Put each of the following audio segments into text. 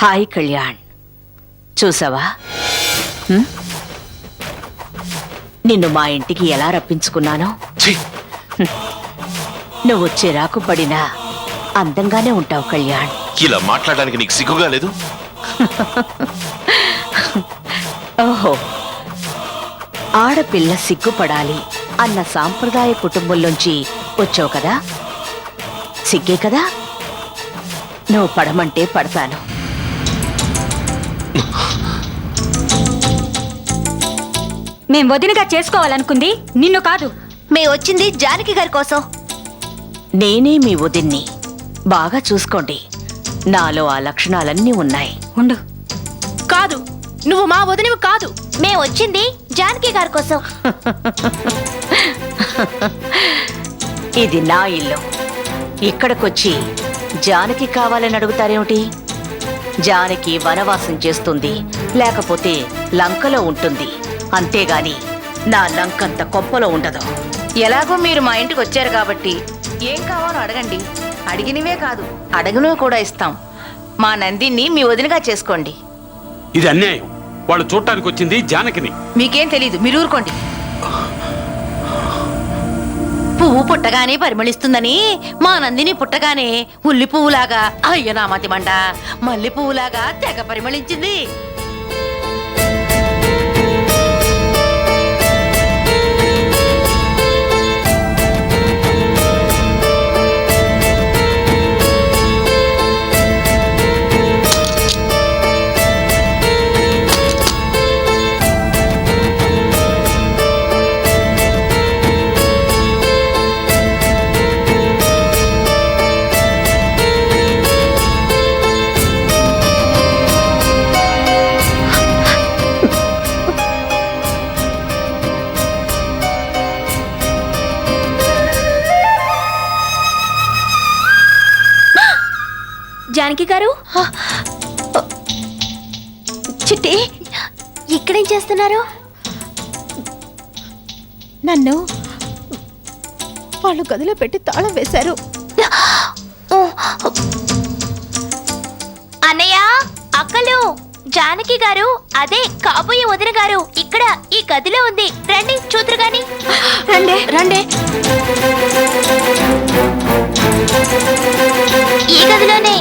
Hi Kalyan. చూసావా? నిన్ను మా ఇంటికి ఎలా రప్పించుకున్నానో! నువ్వు చిరాకు పడినా అందంగానే ఉంటావు కళ్యాణ్. ఇలా మాట్లాడడానికి నీకు సిగ్గుగా లేదు? ఓహో! ఆడపిల్ల సిగ్గుపడాలి అన్న సాంప్రదాయ కుటుంబంలోంచి వచ్చావు కదా? సిగ్గే కదా? నువ్వు పడమంటే పడతాను. మేం వదినగా చేసుకోవాలనుకుంది నిన్ను కాదు. మే వచ్చింది జానకి గారి కోసం. నేనే మీ వదిన్ని. బాగా చూసుకోండి నాలో ఆ లక్షణాలన్నీ ఉన్నాయి. ఉండు. కాదు నువ్వు మా వదినవి కాదు. మే వచ్చింది జానకి గారి కోసం. ఇది నా ఇల్లు. ఇక్కడికొచ్చి జానకి కావాలని అడుగుతారేమిటి? జానకి వనవాసం చేస్తుంది లేకపోతే లంకలో ఉంటుంది. అంతేగాని నా లంకంత కొప్పలో ఉండదు. ఎలాగో మీరు మా ఇంటికి వచ్చారు కాబట్టి ఏం కావాలో అడగండి. అడిగినవే కాదు అడగనవి కూడా ఇస్తాం. మా నందిని మీ వదినగా చేసుకోండి. ఇది అన్యాయం. వాళ్ళు చూడటానికి వచ్చింది జానకిని. మీకేం తెలీదు మీరు ఊరుకోండి. పువ్వు పుట్టగానే పరిమళిస్తుందని మా నందిని పుట్టగానే ఉల్లి పువ్వులాగా అయ్యో నా మతి మండ మల్లె పువ్వులాగా తెగ పరిమళించింది. జానకి గారు? చిట్టి ఇక్కడేం చేస్తున్నారు? నన్ను వాళ్ళు గదిలో పెట్టి తాళం వేశారు. అన్నయ్య అక్కలు జానకి గారు అదే కాబోయే వదిన గారు ఇక్కడ ఈ గదిలో ఉంది. రండి చూతురు గాని. రండి. రండి. ఈ గదిలోనే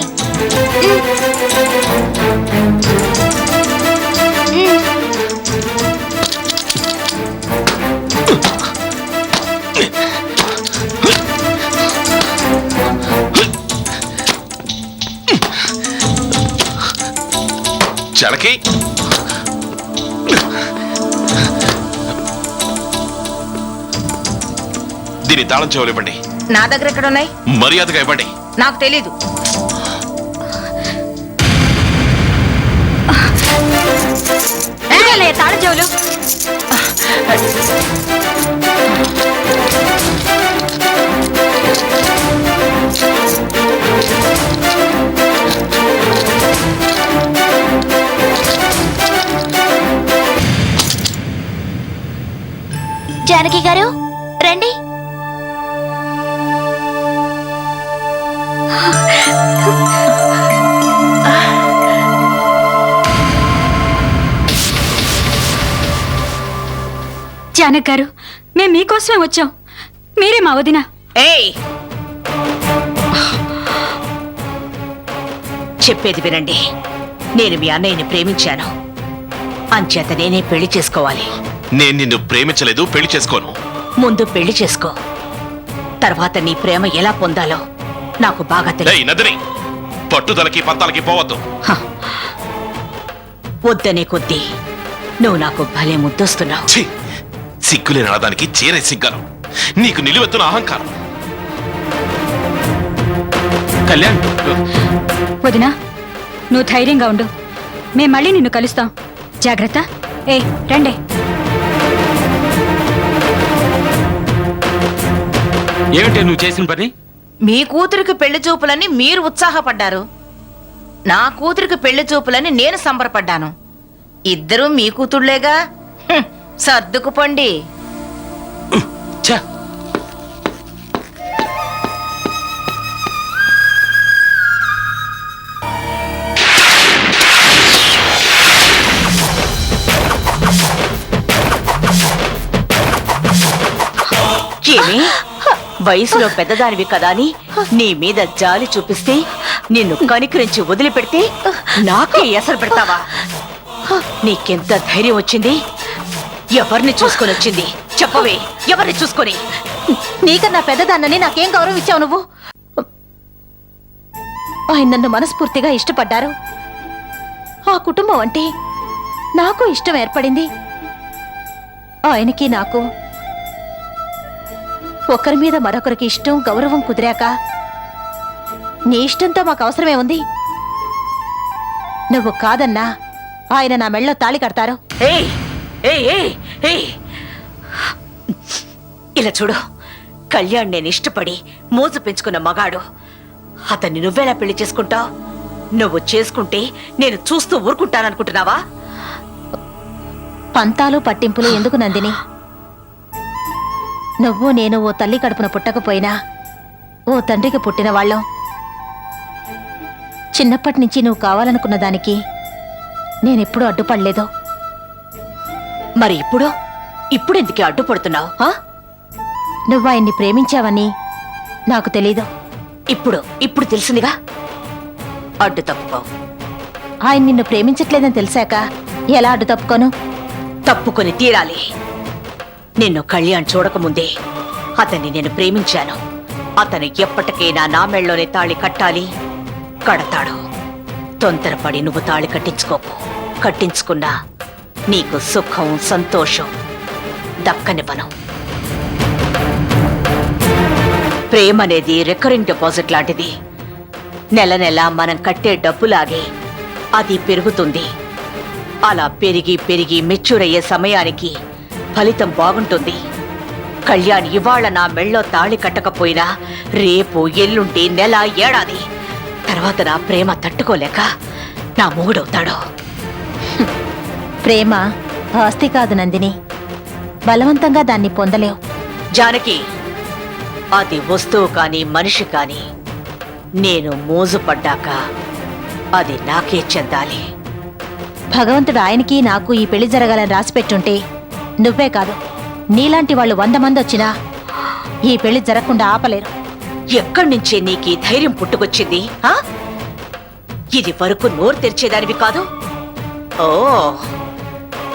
జనకి దీని తాళం చెవులు ఇవ్వండి నా దగ్గర ఎక్కడ ఉన్నాయి మర్యాదగా ఇవ్వండి. నాకు తెలీదు. ఇదిగోలే తాళ చెవులు జానకి గారు రండి. జానక్ గారు మేము మీకోసమే వచ్చాం. మీరే మా వదిన. ఏయ్! చెప్పేది వినండి. నేను మీ అన్నయ్యని ప్రేమించాను. అంచేత నేనే పెళ్ళి చేసుకోవాలి. నేను నిన్ను ప్రేమించలేదు పెళ్ళి చేసుకోను. ముందు పెళ్ళి చేసుకో. తర్వాత నీ ప్రేమ ఎలా పొందాలో నాకు బాగా ఏయ్ తెలియదు నదిని పట్టుదలకి పంతాలకి పోవద్దు. వద్దనే కొద్దీ నువ్వు నాకు భలే ముద్దొస్తున్నావు. ఛీ! సిగ్గులేని అనడానికి చేరే సిగ్గాను. నీకు నిలువెత్తున అహంకారం. కళ్యాణ్. వదినా నువ్వు ధైర్యంగా ఉండు. మేం మళ్ళీ నిన్ను కలుస్తాం. జాగ్రత్త. ఏ రండే. ఏమిటి నువ్వు చేసిన పని? మీ కూతురికి పెళ్ళి చూపులని మీరు ఉత్సాహపడ్డారు. నా కూతురికి పెళ్ళి చూపులని నేను సంబరపడ్డాను. ఇద్దరూ మీ కూతుళ్ళేగా సర్దుకుపోండి! ఏమి? వయసులో పెద్దదానివి కదా అని నీ మీద జాలి చూపిస్తే నిన్ను కనికరించి వదిలిపెడితే నాకే ఎసరు పెడతావా? నీకెంత ధైర్యం వచ్చింది? ఎవరిని చూసుకొని వచ్చింది? చెప్పవే ఎవరిని చూసుకొని? నీకన్నా పెద్దదాన్నని నాకేం గౌరవం ఇచ్చావు నువ్వు? ఆయన నన్ను మనస్ఫూర్తిగా ఇష్టపడ్డారు. ఆ కుటుంబం అంటే నాకు ఇష్టం ఏర్పడింది. ఆయనకి నాకు ఒకరి మీద మరొకరికి ఇష్టం గౌరవం కుదిరాక నీ ఇష్టంతో మాకు అవసరమే ఉంది. నువ్వు కాదన్నా ఆయన నా మెళ్ళో తాళి కడతారు. ఏయ్ ఏయ్ ఏయ్ ఏయ్! ఇలా చూడు కళ్యాణ్ నేను ఇష్టపడి మోజు పెంచుకున్న మగాడు. అతన్ని నువ్వెలా పెళ్ళి చేసుకుంటావు? నువ్వు చేసుకుంటే నేను చూస్తూ ఊరుకుంటాననుకుంటున్నావా? పంతాలు పట్టింపులు ఎందుకు నందిని? నువ్వు నేను ఓ తల్లి కడుపున పుట్టకపోయినా ఓ తండ్రికి పుట్టిన వాళ్ళం. చిన్నప్పటి నుంచి నువ్వు కావాలనుకున్న దానికి నేనెప్పుడూ అడ్డుపడలేదు. మరి ఇప్పుడు? ఇప్పుడు ఎందుకే అడ్డుపడుతున్నావు? నువ్వు ఆయన్ని ప్రేమించావని నాకు తెలీదు. ఇప్పుడు ఇప్పుడు తెలిసిందిగా అడ్డు తప్పుకో. ఆయన నిన్ను ప్రేమించట్లేదని తెలిసాక ఎలా అడ్డు తప్పుకోను? తప్పుకొని తీరాలి. నిన్ను కళ్యాణ్ చూడకముందే అతన్ని నేను ప్రేమించాను. అతను ఎప్పటికైనా నా మెళ్ళలోనే తాళి కట్టాలి. కడతాడు. తొందరపడి నువ్వు తాళి కట్టించుకోకు. కట్టించుకున్నా నీకు సుఖం సంతోషం. దక్కనివ్వను ప్రేమ అనేది రికరింగ్ డిపాజిట్ లాంటిది. నెల నెల మనం కట్టే డబ్బులాగే అది పెరుగుతుంది. అలా పెరిగి పెరిగి మెచ్యూర్ అయ్యే సమయానికి ఫలితం బాగుంటుంది. కళ్యాణ్ ఇవాళ నా మెళ్ళో తాళి కట్టకపోయినా రేపు ఎల్లుండి నెల ఏడాది. తర్వాత నా ప్రేమ తట్టుకోలేక నా మూడవుతాడు. ప్రేమ ఆస్తి కాదు నందిని. బలవంతంగా దాన్ని పొందలేవు. జానకి అది వస్తువు కాని మనిషి కాని నేను మోజుపడ్డాక అది నాకే చెందాలి. భగవంతుడు ఆయనకి నాకు ఈ పెళ్ళి జరగాలని రాసిపెట్టుంటే నువ్వే కాదు నీలాంటి వాళ్ళు వంద మంది వచ్చినా ఈ పెళ్ళి జరగకుండా ఆపలేరు. ఎక్కడి నుంచే నీకు ధైర్యం పుట్టుకొచ్చింది? ఇది వరకు నోరు తెరిచేదానివి కాదు. ఓ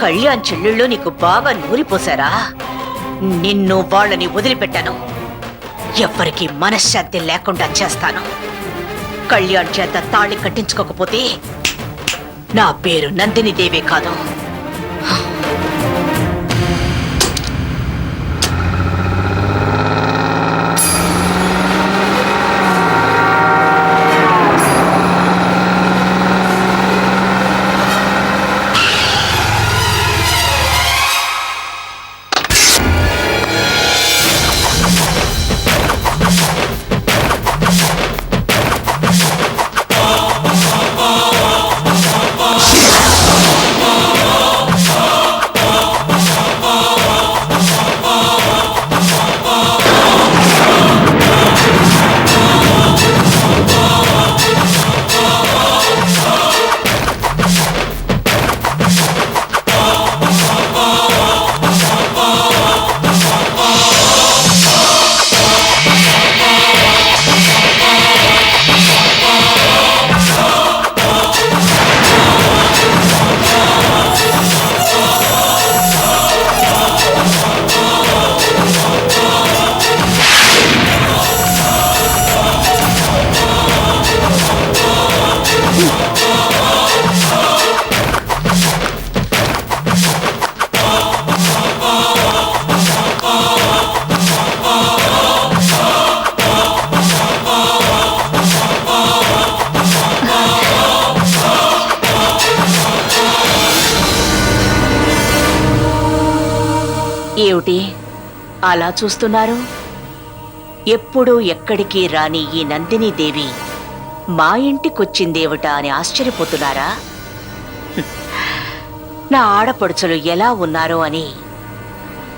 కళ్యాణ్ చెల్లెళ్ళు నీకు బాగా నూరిపోసారా నిన్ను వాళ్ళని వదిలిపెట్టాను. ఎవ్వరికి మనశ్శాంతి లేకుండా చేస్తాను. కళ్యాణ్ చేత తాళి కట్టించుకోకపోతే నా పేరు నందిని దేవే కాదు. అలా చూస్తున్నారు? ఎప్పుడూ ఎక్కడికి రాని ఈ నందిని దేవి మా ఇంటికొచ్చిందేవిట అని ఆశ్చర్యపోతున్నారా? నా ఆడపడుచులు ఎలా ఉన్నారో అని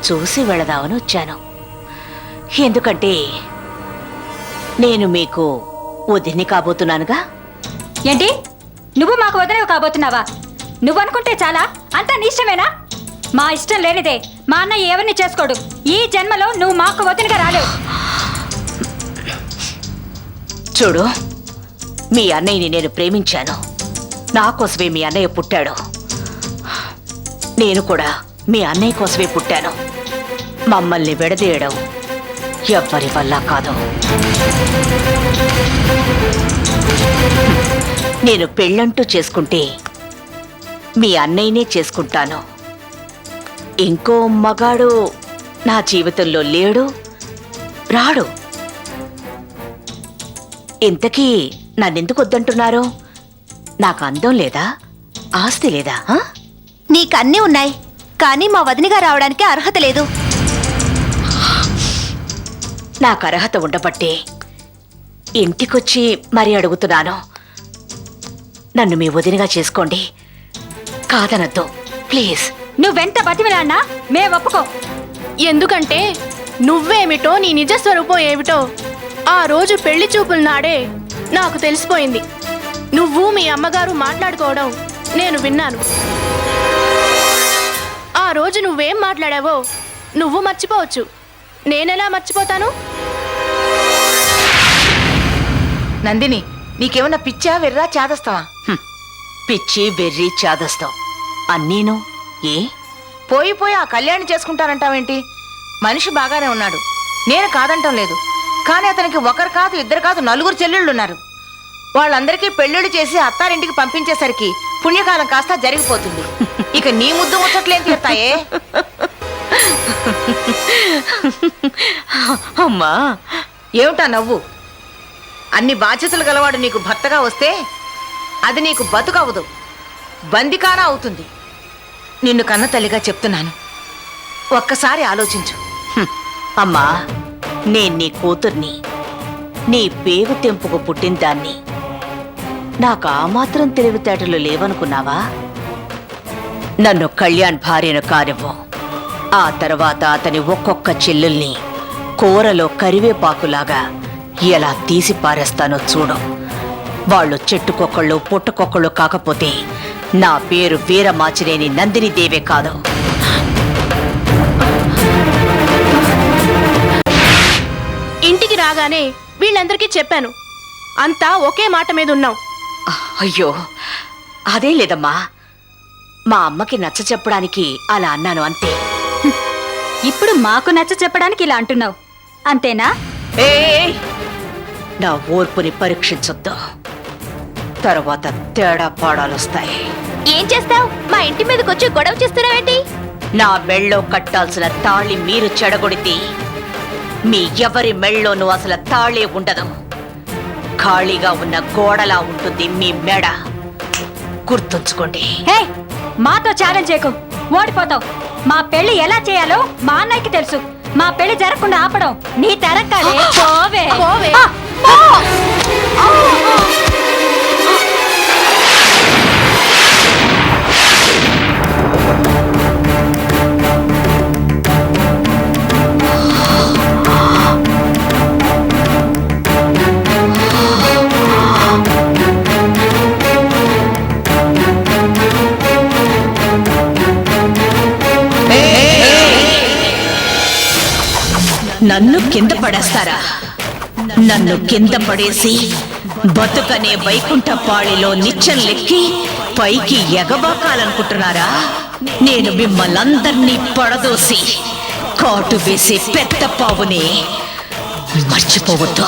చూసి వెళదామని వచ్చాను. ఎందుకంటే నేను మీకు వదిని కాబోతున్నానుగా? ఏంటి? నువ్వు మాకు వదిలేవు కాబోతున్నావా? నువ్వు అనుకుంటే చాలా? అంతా నీ ఇష్టమేనా? మా ఇష్టం లేనిదే మా అన్నయ్య ఎవరిని చేసుకోడు. ఈ జన్మలో నువ్వు మాకు వదినగా రాలేవు. చూడు మీ అన్నయ్యని నేను ప్రేమించాను. నా కోసమే మీ అన్నయ్య పుట్టాడు. నేను కూడా మీ అన్నయ్య కోసమే పుట్టాను. మమ్మల్ని విడదీయడం ఎవ్వరి వల్ల కాదు. నేను పెళ్ళంటూ చేసుకుంటే మీ అన్నయ్యనే చేసుకుంటాను. ఇంకో మగాడు నా జీవితంలో లేడు రాడు. ఇంతకీ నన్నెందుకు వద్దంటున్నారు? నాకు అందం లేదా? ఆస్తి లేదా? నీకన్నీ ఉన్నాయి కానీ మా వదినగా రావడానికి అర్హత లేదు. నాకు అర్హత ఉండబట్టే ఇంటికొచ్చి మరీ అడుగుతున్నాను. నన్ను మీ వదినగా చేసుకోండి. కాదనద్దు ప్లీజ్. నువ్వెంత బతిమిలాడినా మేము ఒప్పుకో. ఎందుకంటే నువ్వేమిటో నీ నిజ స్వరూపం ఏమిటో ఆ రోజు పెళ్ళి చూపుల నాడే నాకు తెలిసిపోయింది. నువ్వు మీ అమ్మగారు మాట్లాడుకోవడం నేను విన్నాను. ఆ రోజు నువ్వేం మాట్లాడావో నువ్వు మర్చిపోవచ్చు. నేనెలా మర్చిపోతాను? నందిని నీకేమన్నా పిచ్చా వెర్రా చేదస్తావా. పిచ్చి వెర్రి చాదస్తాం. అన్నీను ఏ? పోయి పోయి ఆ కళ్యాణి చేసుకుంటానంటావేంటి? మనిషి బాగానే ఉన్నాడు. నేను కాదంటం లేదు. కానీ అతనికి ఒకరు కాదు ఇద్దరు కాదు నలుగురు చెల్లెళ్ళు ఉన్నారు వాళ్ళందరికీ పెళ్ళిళ్ళు చేసి అత్తారింటికి పంపించేసరికి పుణ్యకాలం కాస్త జరిగిపోతుంది. ఇక నీ ముద్దు ముచ్చట్లేం తీరుతాయే? అమ్మా. ఏమిటా నవ్వు? అన్ని బాధ్యతలు గలవాడు నీకు భర్తగా వస్తే అది నీకు బతుకవదు బందికానా అవుతుంది. నిన్ను కన్న తల్లిగా చెప్తున్నాను. ఒక్కసారి ఆలోచించు. అమ్మా నేను నీ కూతుర్ని నీ పేగు తెంపుకు పుట్టిన దాన్ని నాకు ఆ మాత్రం తెలివితేటలు లేవనుకున్నావా? నన్ను కళ్యాణ్ భార్యను కానివ్వు. ఆ తర్వాత అతని ఒక్కొక్క చెల్లుల్ని కూరలో కరివేపాకులాగా ఎలా తీసి పారేస్తానో చూడు. వాళ్ళు చెట్టుకొకళ్ళు పుట్టకొకళ్ళు కాకపోతే నా పేరు వీరమాచినేని నందిని దేవే కాదు. ఇంటికి రాగానే వీళ్ళందరికీ చెప్పాను. అంతా ఒకే మాట మీద ఉన్నాం. అయ్యో అదే లేదమ్మా. మా అమ్మకి నచ్చ చెప్పడానికి అలా అన్నాను అంతే. ఇప్పుడు మాకు నచ్చ చెప్పడానికి ఇలా అంటున్నావు. అంతేనా! నా ఓర్పుని పరీక్షించొద్దు. తర్వాత తేడా పాడాలొస్తాయి. ఏం చేస్తావ్? మా ఇంటి మీదకి వచ్చి గొడవ చేస్తున్నావేంటి? నా మెళ్ళో కట్టాల్సిన తాళి మీరు చెడగొడితే మీ ఎవరి మెళ్ళోనూ అసలు తాళే ఉండదు. ఖాళీగా ఉన్న గోడలా ఉంటుంది మీ మెడ. గుర్తుంచుకోండి. హే మాతో ఛాలెంజ్ చేయకు. ఓడిపోతావు. మా పెళ్ళి ఎలా చేయాలో మా అన్నయ్యకి తెలుసు. మా పెళ్ళి జరగకుండా ఆపడం నీ తరం కాదే. పోవే. పోవే. నన్ను కింద పడేస్తారా? నన్ను కింద పడేసి బతుకనే వైకుంఠ పాళిలో నిచ్చం లెక్కి పైకి ఎగబాకాలనుకుంటున్నారా? నేను మిమ్మల్ందర్నీ పడదోసి కాటు వేసే పెద్ద పావుని మర్చిపోవద్దు.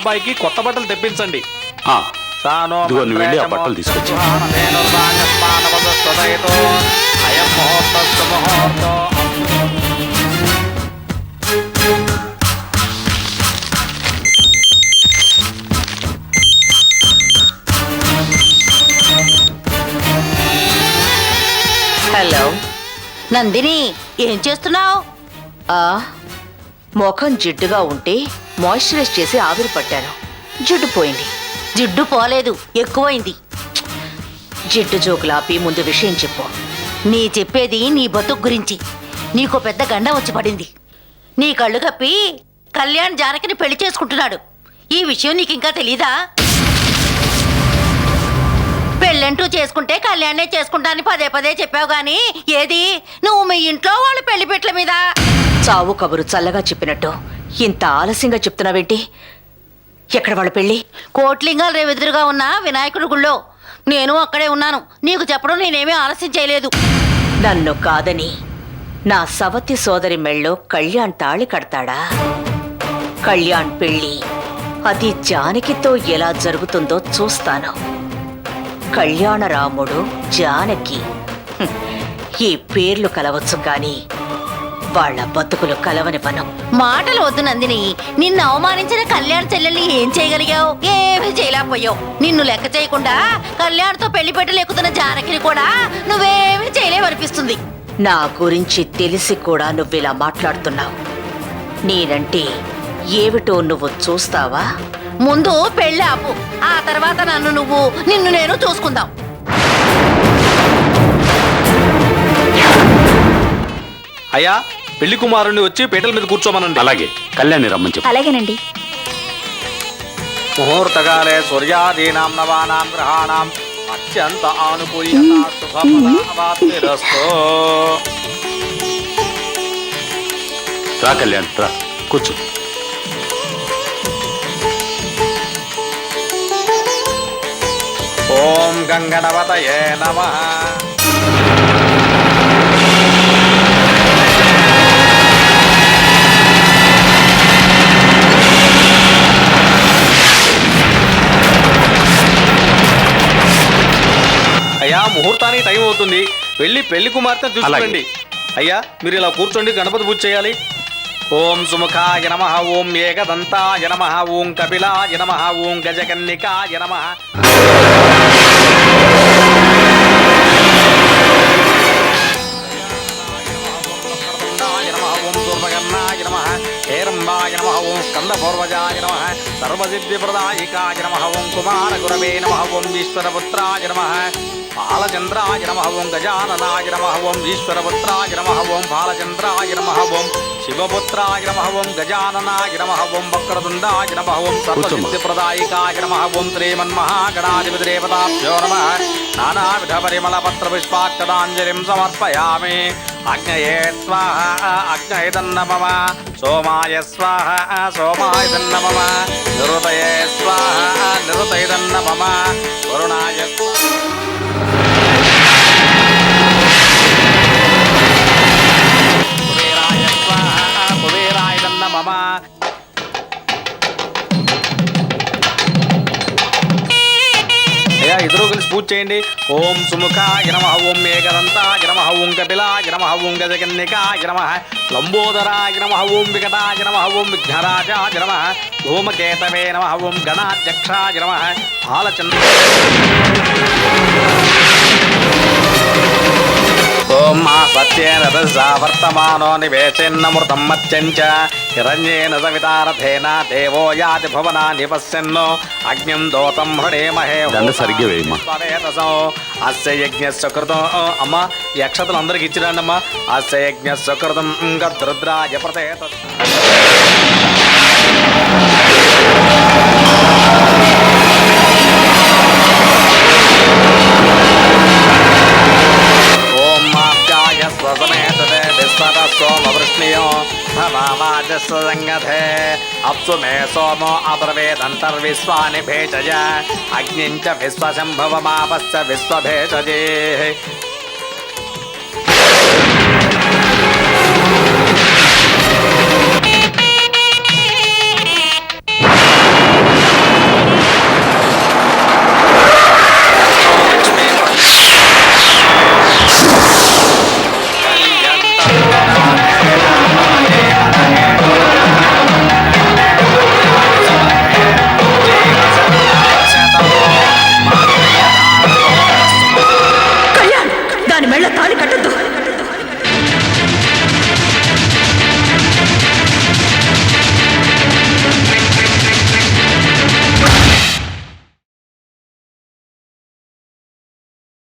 అబ్బాయికి కొత్త బట్టలు తెప్పించండి. ఆ, సానో ఇదిగో నువ్వు వెళ్ళి ఆ బట్టలు తీసుకొచ్చి. అయం ముహూర్తస్సు ముహూర్తో హలో. నందిని ఏం చేస్తున్నావు? ఆ ముఖం జిడ్డుగా ఉంటే మాయిశ్చరైజ్ చేసి ఆవిరి పట్టాను జిడ్డు పోయింది. జిడ్డు పోలేదు. ఎక్కువైంది. జిడ్డు జోకులాపి ముందు విషయం చెప్పు. నీ చెప్పేది నీ బతుకు గురించి. నీకో పెద్ద గండ వచ్చి పడింది. నీ కళ్ళు కప్పి కళ్యాణ్ జానకిని పెళ్ళి చేసుకుంటున్నాడు. ఈ విషయం నీకు ఇంకా తెలీదా? పెళ్ళంటూ చేసుకుంటే కళ్యాణే చేసుకుంటానని పదే పదే చెప్పావు గాని ఏది? నువ్వు మీ ఇంట్లో వాళ్ళ పెళ్ళి పెట్ల మీద. చావు కబురు చల్లగా చెప్పినట్టు. ఇంత ఆలస్యంగా చెప్తున్నావేంటి? ఎక్కడ వాళ్ళ పెళ్ళి? కోట్లింగాలు రేవెదురుగా ఉన్న వినాయకుడి గుళ్ళో. నేను అక్కడే ఉన్నాను. నీకు చెప్పడం నేనేమీ ఆలస్యం చేయలేదు. నన్ను కాదని నా సవతి సోదరి మెళ్ళో కళ్యాణ్ తాళి కడతాడా? కళ్యాణ్ పెళ్ళి అది జానకితో ఎలా జరుగుతుందో చూస్తాను. కళ్యాణరాముడు జానకి. ఈ పేర్లు కలవచ్చు కానీ వాళ్ళ బతుకులు కలవని పనం. మాటలు వద్దు నందిని. నిన్ను అవమానించిన కళ్యాణ్ చెల్లెల్ని ఏం చేయగలిగావు? ఏమీ చేయలేకపోయావు. నిన్ను లెక్క చేయకుండా కళ్యాణ్తో పెళ్ళి పెట్టలేకుతున్న జానకిని కూడా నువ్వేమీ చేయలేవనిపిస్తుంది. నా గురించి తెలిసి కూడా నువ్విలా మాట్లాడుతున్నావు. నేనంటే ఏమిటో నువ్వు చూస్తావా? ముందు పెళ్ళి ఆపు. ఆ తర్వాత నన్ను నువ్వు నిన్ను నేను చూసుకుందాం. అయ్యా పెళ్ళి కుమారుణ్ణి వచ్చి పీటల మీద కూర్చోమనండి. అలాగే. కళ్యాణి రమ్మని చెప్పు. అలాగేనండి. ముహూర్తకాలే సూర్యాదీనాం నవానాం గ్రహాణం అత్యంత ఆనుకూల్యత శుభఫలావాప్తిరస్తు రా కళ్యాణ్ రా. కూర్చో. ఓం గంగణవతయే నమః. అయ్యా ముహూర్తానికి టైం అవుతుంది. వెళ్ళి పెళ్ళి కుమార్తె చూసుకోండి. అయ్యా మీరు ఇలా కూర్చోండి గణపతి పూజ చేయాలి. ఓం సుముఖాయ నమ ఓం ఏకదంతాయ నమ ఓం కపిలాయ నమ ఓం గజకన్నికాయ నమ హేరంబాయ నమ ఓం స్కందపూర్వజాయ నమ సర్వసిద్ధిప్రదాయికాయ నమ ఓం కుమారగురవే నమ ఓం ఈశ్వరపుత్రాయ నమ. బాలచంద్రాయ నమ ఓం గజాననాయ నమ ఓం ఈశ్వరపుత్రాయ నమ ఓం బాలచంద్రాయ నమ ఓం శివపుత్రాయ నమ ఓం గజాననాయ నమ ఓం వక్రతుండాయ నమ ఓం సర్వసిద్ధిప్రదాయికాయ నమ ఓం శ్రీమన్మహాగణాధిపతిదేవతాభ్యో నమ నానావిధ పరిమళపత్ర పుష్పాక్షదాంజలిం సమర్పయామి. అగ్నయే స్వాహ అగ్నయదన్నమమ సోమాయ స్వాహ సోమాయన్న సోమాయదన్నమమ నిరుతయే స్వాహ నిరుతయదన్నమమ వరుణాయ స్వాహ చేయండి. ఓం సుముఖాయ నమ ఓం ఏకదంతాయ నమ ఓం కపిలాయ నమ ఓం గజకన్నికాయ నమ లంబోదరాయ నమ ఓం వికటాయ నమ ఓం విఘ్నరాజాయ నమ ధూమకేతవే నమ ఓం గణాధ్యక్షాయ నమ బాలచంద్ర ఓం మా సత్యేన దశా వర్తమానో నివేశన్నమృతం మత్స్యం చ హిరణ్యేన సవితారథేన దేవో యాతి భువనాని పశ్యన్నో అగ్నిం దోతం హృడేమహే దండ సరిగ్గా వేయమ్మా. అస్య యజ్ఞస్య కృతం అమ్మ ఈ అక్షతలు అందరికి ఇచ్చిరండి అమ్మా అస్య యజ్ఞస్య కృతం గద్రుద్రాయ ప్రతేత సోమవృష్ణియో భవామాజస్వ సంగధే అప్సు మే సోమో అబ్రవేదంతర్విశ్వాని భేషజ అగ్నించ విశ్వశంభవమాపశ్చ విశ్వభేజజే